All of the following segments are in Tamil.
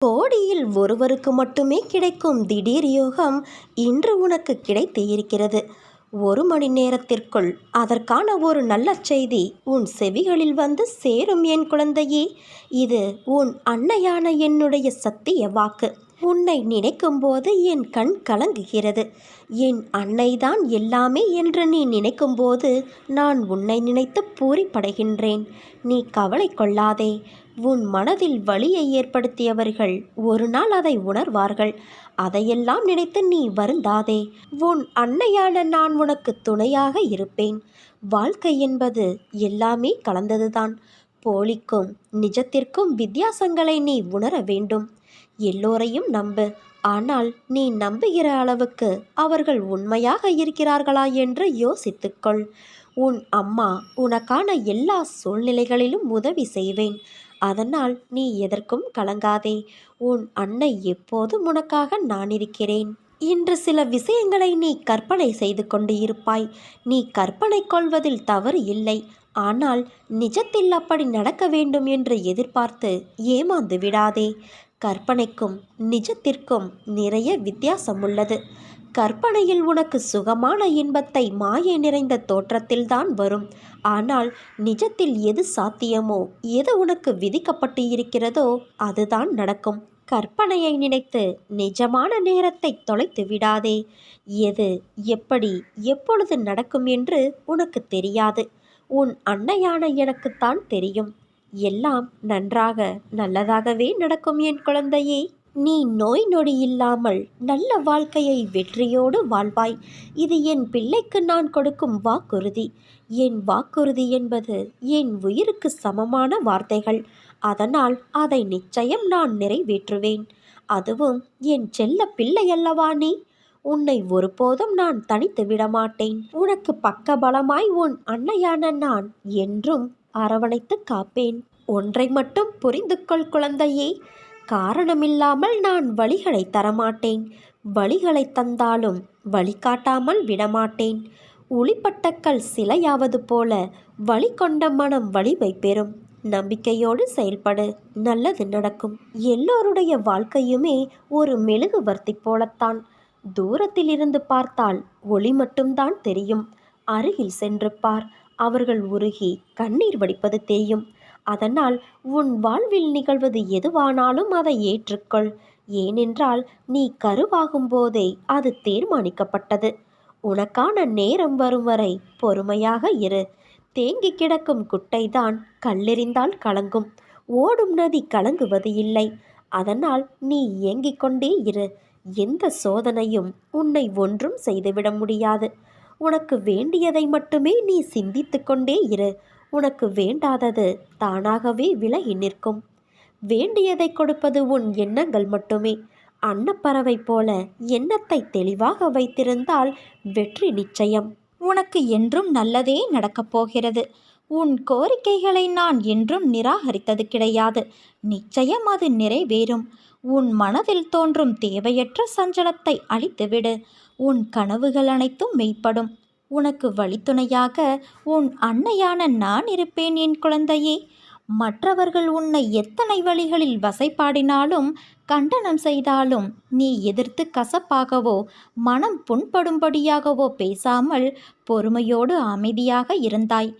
கோடியில் ஒருவருக்கு மட்டுமே கிடைக்கும் திடீர் யோகம் இன்று உனக்கு கிடைத்து இருக்கிறது. ஒரு மணி நேரத்திற்குள் அதற்கான ஒரு நல்ல செய்தி உன் செவிகளில் வந்து சேரும் என் குழந்தையே. இது உன் அன்னையான என்னுடைய சத்திய வாக்கு. உன்னை நினைக்கும்போது என் கண் கலங்குகிறது. என் அன்னைதான் எல்லாமே என்று நீ நினைக்கும்போது நான் உன்னை நினைத்து பூரிப்படைகின்றேன். நீ கவலை கொள்ளாதே. உன் மனதில் வலியை ஏற்படுத்தியவர்கள் ஒரு நாள் அதை உணர்வார்கள். அதையெல்லாம் நினைத்து நீ வருந்தாதே. உன் அன்னையான நான் உனக்கு துணையாக இருப்பேன். வாழ்க்கை என்பது எல்லாமே கலந்ததுதான். போலிக்கும் நிஜத்திற்கும் வித்தியாசங்களை நீ உணர வேண்டும். எல்லோரையும் நம்பு. ஆனால் நீ நம்புகிற அளவுக்கு அவர்கள் உண்மையாக இருக்கிறார்களா என்று யோசித்துக்கொள். உன் அம்மா உனக்கான எல்லா சூழ்நிலைகளிலும் உதவி செய்வேன். அதனால் நீ எதற்கும் கலங்காதே. உன் அன்னை எப்போதும் உனக்காக நான் இருக்கிறேன். இன்று சில விஷயங்களை நீ கற்பனை செய்து கொண்டு இருப்பாய். நீ கற்பனை கொள்வதில் தவறு இல்லை. ஆனால் நிஜத்தில் அப்படி நடக்க வேண்டும் என்று எதிர்பார்த்து ஏமாந்து விடாதே. கற்பனைக்கும் நிஜத்திற்கும் நிறைய வித்தியாசம் உள்ளது. கற்பனையில் உனக்கு சுகமான இன்பத்தை மாயை நிறைந்த தோற்றத்தில்தான் வரும். ஆனால் நிஜத்தில் எது சாத்தியமோ எது உனக்கு விதிக்கப்பட்டு இருக்கிறதோ அதுதான் நடக்கும். கற்பனையை நினைத்து நிஜமான நேரத்தை தொலைத்து விடாதே. எது எப்படி எப்பொழுது நடக்கும் என்று உனக்கு தெரியாது. உன் அன்னையான எனக்குத்தான் தெரியும். எல்லாம் நன்றாக நல்லதாகவே நடக்கும் என் குழந்தையே. நீ நோய் நொடி இல்லாமல் நல்ல வாழ்க்கையை வெற்றியோடு வாழ்வாய். இது என் பிள்ளைக்கு நான் கொடுக்கும் வாக்குறுதி. என் வாக்குறுதி என்பது என் உயிருக்கு சமமான வார்த்தைகள். அதனால் அதை நிச்சயம் நான் நிறைவேற்றுவேன். அதுவும் என் செல்ல பிள்ளை அல்லவா நீ? உன்னை ஒருபோதும் நான் தனித்து விடமாட்டேன். உனக்கு பக்கபலமாய் உன் அன்னையான நான் என்றும் அரவணைத்து காப்பேன். ஒன்றை மட்டும் புரிந்து கொள் குழந்தையே. காரணமில்லாமல் நான் வழிகளை தரமாட்டேன். வழிகளை தந்தாலும் வழிகாட்டாமல் விடமாட்டேன். ஒளிப்பட்டக்கல் சிலையாவது போல வழி கொண்ட மனம் வலிமை பெறும். நம்பிக்கையோடு செயல்படு நல்லது நடக்கும். எல்லோருடைய வாழ்க்கையுமே ஒரு மெழுகுவர்த்தி போலத்தான். தூரத்தில் இருந்து பார்த்தால் ஒளி மட்டும்தான் தெரியும். அருகில் சென்று பார் அவர்கள் உருகி கண்ணீர் வடிப்பது தெரியும் அதனால் உன் வாழ்வில் நிகழ்வது எதுவானாலும் அதை ஏற்றுக்கொள். ஏனென்றால் நீ கருவாகும் போதே அது தீர்மானிக்கப்பட்டது. உனக்கான நேரம் வரும் வரை பொறுமையாக இரு. தேங்கி கிடக்கும் குட்டைதான் கல்லெறிந்தால் கலங்கும். ஓடும் நதி கலங்குவது இல்லை. அதனால் நீ இயங்கிக் கொண்டே இரு. எந்த சோதனையும் உன்னை ஒன்றும் செய்துவிட முடியாது. உனக்கு வேண்டியதை மட்டுமே நீ சிந்தித்து கொண்டே இரு. உனக்கு வேண்டாதது தானாகவே விலகி நிற்கும். வேண்டியதை கொடுப்பது உன் எண்ணங்கள் மட்டுமே. அன்னப்பறவை போல எண்ணத்தை தெளிவாக வைத்திருந்தால் வெற்றி நிச்சயம். உனக்கு என்றும் நல்லதே நடக்கப் போகிறது. உன் கோரிக்கைகளை நான் என்றும் நிராகரித்தது கிடையாது. நிச்சயம் அது நிறைவேறும். உன் மனதில் தோன்றும் தேவையற்ற சஞ்சலத்தை அழித்துவிடு. உன் கனவுகள் அனைத்தும் மெய்ப்படும். உனக்கு வழித்துணையாக உன் அன்னையான நான் இருப்பேன் என் குழந்தையே. மற்றவர்கள் உன்னை எத்தனை வழிகளில் வசைப்பாடினாலும் கண்டனம் செய்தாலும் நீ எதிர்த்து கசப்பாகவோ மனம் புண்படும்படியாகவோ பேசாமல் பொறுமையோடு அமைதியாக இருந்தாய்.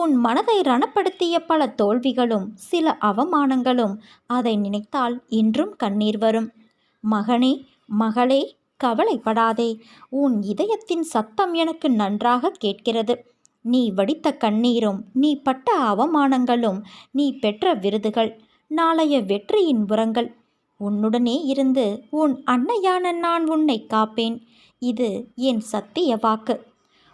உன் மனதை ரணப்படுத்திய பல தோல்விகளும் சில அவமானங்களும் அதை நினைத்தால் இன்றும் கண்ணீர் வரும். மகனே மகளே கவலைப்படாதே. உன் இதயத்தின் சத்தம் எனக்கு நன்றாக கேட்கிறது. நீ வடித்த கண்ணீரும் நீ பட்ட அவமானங்களும் நீ பெற்ற விருதுகள் நாளைய வெற்றியின் உரங்கள். உன்னுடனே இருந்து உன் அன்னையான நான் உன்னை காப்பேன். இது என் சத்திய வாக்கு.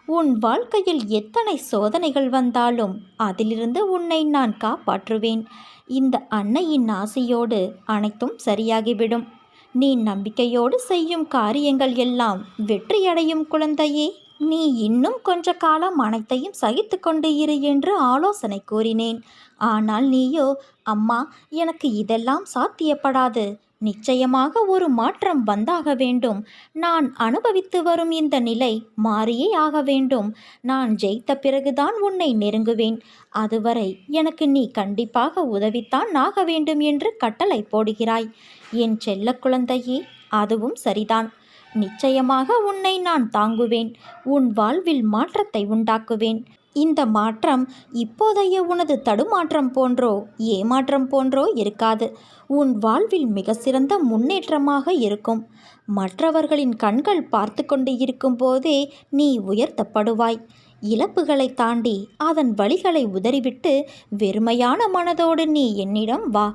உன் வாழ்க்கையில் எத்தனை சோதனைகள் வந்தாலும் அதிலிருந்து உன்னை நான் காப்பாற்றுவேன். இந்த அன்னையின் ஆசையோடு அனைத்தும் சரியாகிவிடும். நீ நம்பிக்கையோடு செய்யும் காரியங்கள் எல்லாம் வெற்றியடையும் குழந்தையே. நீ இன்னும் கொஞ்ச காலம் அனைத்தையும் சகித்து கொண்டு இரு என்று ஆலோசனை கூறினேன். ஆனால் நீயோ அம்மா எனக்கு இதெல்லாம் சாத்தியப்படாது. நிச்சயமாக ஒரு மாற்றம் வந்தாக வேண்டும். நான் அனுபவித்து வரும் இந்த நிலை மாறியே ஆக வேண்டும். நான் ஜெயித்த பிறகுதான் உன்னை நெருங்குவேன். அதுவரை எனக்கு நீ கண்டிப்பாக உதவித்தான் ஆக வேண்டும் என்று கட்டளை போடுகிறாய். என் செல்ல குழந்தையே அதுவும் சரிதான். நிச்சயமாக உன்னை நான் தாங்குவேன். உன் வாழ்வில் மாற்றத்தை உண்டாக்குவேன். இந்த மாற்றம் இப்போதைய உனது தடுமாற்றம் போன்றோ ஏமாற்றம் போன்றோ இருக்காது. உன் வாழ்வில் மிக சிறந்த முன்னேற்றமாக இருக்கும். மற்றவர்களின் கண்கள் பார்த்து கொண்டு இருக்கும்போதே நீ உயர்த்தப்படுவாய். இழப்புகளை தாண்டி அதன் வழிகளை உதறிவிட்டு வெறுமையான மனதோடு நீ என்னிடம் வா.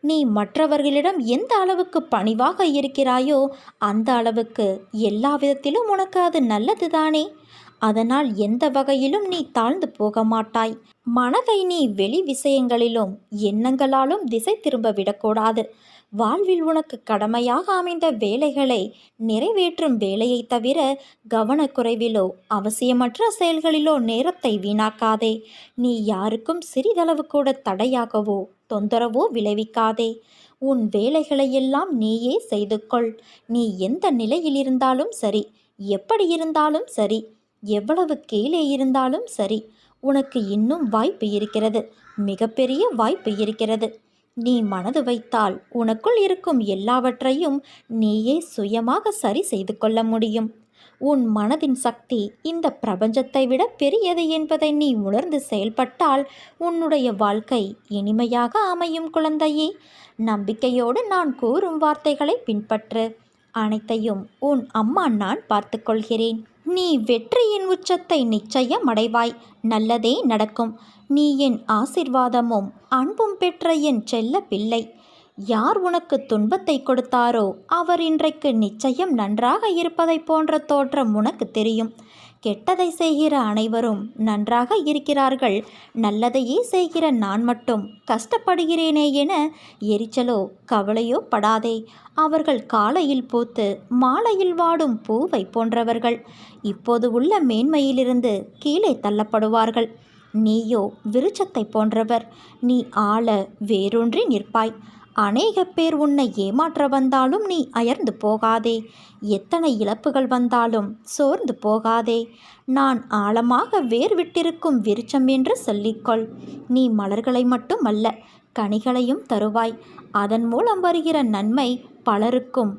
நீ மற்றவர்களிடம் எந்த அளவுக்கு பணிவாக இருக்கிறாயோ அந்த அளவுக்கு எல்லா விதத்திலும் உனக்கு அது நல்லதுதானே. அதனால் எந்த வகையிலும் நீ தாழ்ந்து போக மாட்டாய். மனதை நீ வெளி விஷயங்களிலும் எண்ணங்களாலும் திசை திரும்ப விடக்கூடாது. வாழ்வில் உனக்கு கடமையாக அமைந்த வேலைகளை நிறைவேற்றும் வேலையை தவிர கவனக்குறைவிலோ அவசியமற்ற செயல்களிலோ நேரத்தை வீணாக்காதே. நீ யாருக்கும் சிறிதளவு கூட தடையாகவோ தொந்தரவோ விளைவிக்காதே. உன் வேலைகளையெல்லாம் நீயே செய்து கொள் நீ எந்த நிலையில் இருந்தாலும் சரி. எப்படி இருந்தாலும் சரி. எவ்வளவு கீழே இருந்தாலும் சரி. உனக்கு இன்னும் வாய்ப்பு இருக்கிறது. மிகப்பெரிய வாய்ப்பு இருக்கிறது. நீ மனது வைத்தால் உனக்குள் இருக்கும் எல்லாவற்றையும் நீயே சுயமாக சரி செய்து கொள்ள முடியும். உன் மனதின் சக்தி இந்த பிரபஞ்சத்தை விட பெரியது என்பதை நீ உணர்ந்து செயல்பட்டால் உன்னுடைய வாழ்க்கை இனிமையாக அமையும் குழந்தையே. நம்பிக்கையோடு நான் கூறும் வார்த்தைகளை பின்பற்று. அனைத்தையும் உன் அம்மா நான் பார்த்துக்கொள்கிறேன் நீ வெற்றியின் உச்சத்தை நிச்சயம் அடைவாய். நல்லதே நடக்கும். நீ என் ஆசிர்வாதமும் அன்பும் பெற்ற என் செல்ல பிள்ளை. யார் உனக்கு துன்பத்தை கொடுத்தாரோ அவர் இன்றைக்கு நிச்சயம் நன்றாக இருப்பதைப் போன்ற தோற்றம் உனக்கு தெரியும். கெட்டதை செய்கிற அனைவரும் நன்றாக இருக்கிறார்கள். நல்லதையே செய்கிற நான் மட்டும் கஷ்டப்படுகிறேனே என எரிச்சலோ கவலையோ படாதே. அவர்கள் காலையில் பூத்து மாலையில் வாடும் பூவை போன்றவர்கள். இப்போது உள்ள மேன்மையிலிருந்து கீழே தள்ளப்படுவார்கள். நீயோ விருச்சத்தை போன்றவர். நீ ஆள வேரூன்றி நிற்பாய். அநேக பேர் உன்னை ஏமாற்ற வந்தாலும் நீ அயர்ந்து போகாதே. எத்தனை இழப்புகள் வந்தாலும் சோர்ந்து போகாதே. நான் ஆழமாக வேர் விட்டிருக்கும் விருச்சம் என்று சொல்லிக்கொள். நீ மலர்களை மட்டும் அல்ல கனிகளையும் தருவாய். அதன் மூலம் வருகிற நன்மை பலருக்கும்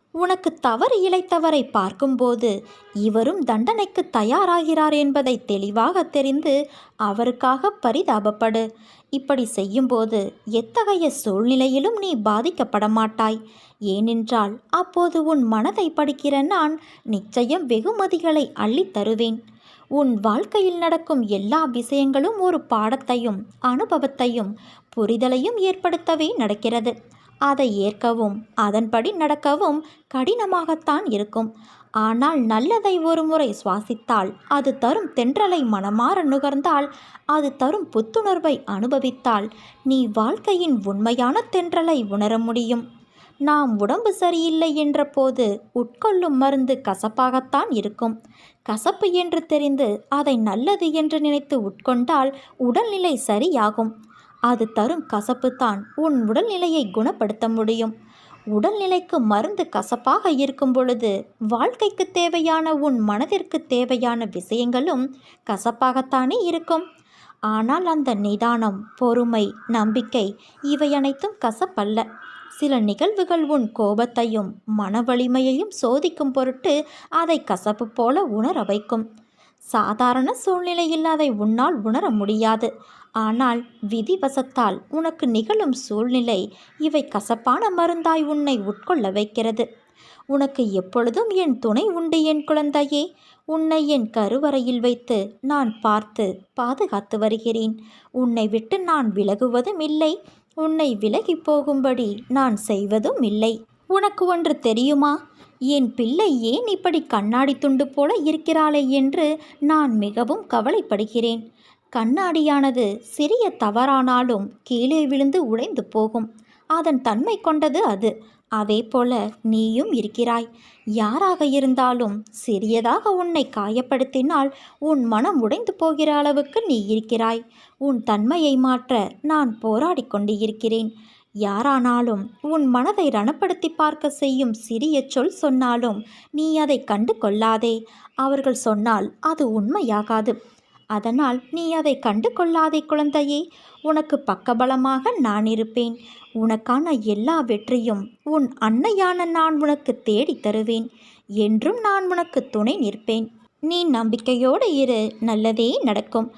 உனக்கு தவறு இழைத்தவரை பார்க்கும்போது இவரும் தண்டனைக்கு தயாராகிறார் என்பதை தெளிவாக தெரிந்து அவருக்காக பரிதாபப்படு. இப்படி செய்யும்போது எத்தகைய சூழ்நிலையிலும் நீ பாதிக்கப்பட மாட்டாய் ஏனென்றால் அப்போது உன் மனதை படிக்கிற நான் நிச்சயம் வெகுமதிகளை அள்ளித் தருவேன். உன் வாழ்க்கையில் நடக்கும் எல்லா விஷயங்களும் ஒரு பாடத்தையும் அனுபவத்தையும் புரிதலையும் ஏற்படுத்தவே நடக்கிறது. அதை ஏற்கவும் அதன்படி நடக்கவும் கடினமாகத்தான் இருக்கும். ஆனால் நல்லதை ஒரு முறை சுவாசித்தால் அது தரும் தென்றலை மனமாற நுகர்ந்தால் அது தரும் புத்துணர்வை அனுபவித்தால் நீ வாழ்க்கையின் உண்மையான தென்றலை உணர முடியும். நாம் உடம்பு சரியில்லை என்ற போது உட்கொள்ளும் மருந்து கசப்பாகத்தான் இருக்கும். கசப்பு என்று தெரிந்து அதை நல்லது என்று நினைத்து உட்கொண்டால் உடல்நிலை சரியாகும். அது தரும் கசப்புத்தான் உன் உடல்நிலையை குணப்படுத்த முடியும். உடல்நிலைக்கு மருந்து கசப்பாக இருக்கும் பொழுது வாழ்க்கைக்கு தேவையான உன் மனதிற்கு தேவையான விஷயங்களும் கசப்பாகத்தானே இருக்கும். ஆனால் அந்த நிதானம் பொறுமை நம்பிக்கை இவை அனைத்தும் கசப்பல்ல. சில நிகழ்வுகள் உன் கோபத்தையும் மன வலிமையையும் சோதிக்கும் பொருட்டு அதை கசப்பு போல உணர வைக்கும். சாதாரண சூழ்நிலை இல்லாதை உன்னால் உணர முடியாது. ஆனால் விதிவசத்தால் உனக்கு நிகழும் சூழ்நிலை இவை கசப்பான மருந்தாய் உன்னை உட்கொள்ள வைக்கிறது. உனக்கு எப்பொழுதும் என் துணை உண்டு என் குழந்தையே. உன்னை என் கருவறையில் வைத்து நான் பார்த்து பாதுகாத்து வருகிறேன். உன்னை விட்டு நான் விலகுவதும் இல்லை. உன்னை விலகி போகும்படி நான் செய்வதும் இல்லை. உனக்கு ஒன்று தெரியுமா? என் பிள்ளை ஏன் இப்படி கண்ணாடி துண்டு போல இருக்கிறாளே என்று நான் மிகவும் கவலைப்படுகிறேன். கண்ணாடியானது சிறிய தவறானாலும் கீழே விழுந்து உடைந்து போகும். அதன் தன்மை கொண்டது அது. அதே போல நீயும் இருக்கிறாய். யாராக இருந்தாலும் சிறியதாக உன்னை காயப்படுத்தினால் உன் மனம் உடைந்து போகிற அளவுக்கு நீ இருக்கிறாய். உன் தன்மையை மாற்ற நான் போராடி கொண்டு இருக்கிறேன் யாரானாலும் உன் மனதை ரணப்படுத்தி பார்க்க செய்யும் சிறிய சொல் சொன்னாலும் நீ அதை கண்டு கொள்ளாதே. அவர்கள் சொன்னால் அது உண்மையாகாது. அதனால் நீ அதை கண்டு கொள்ளாதே குழந்தையே. உனக்கு பக்கபலமாக நான் இருப்பேன். உனக்கான எல்லா வெற்றியும் உன் அன்னையான நான் உனக்கு தேடித் தருவேன். என்றும் நான் உனக்கு துணை நிற்பேன். நீ நம்பிக்கையோடு இரு. நல்லதே நடக்கும்.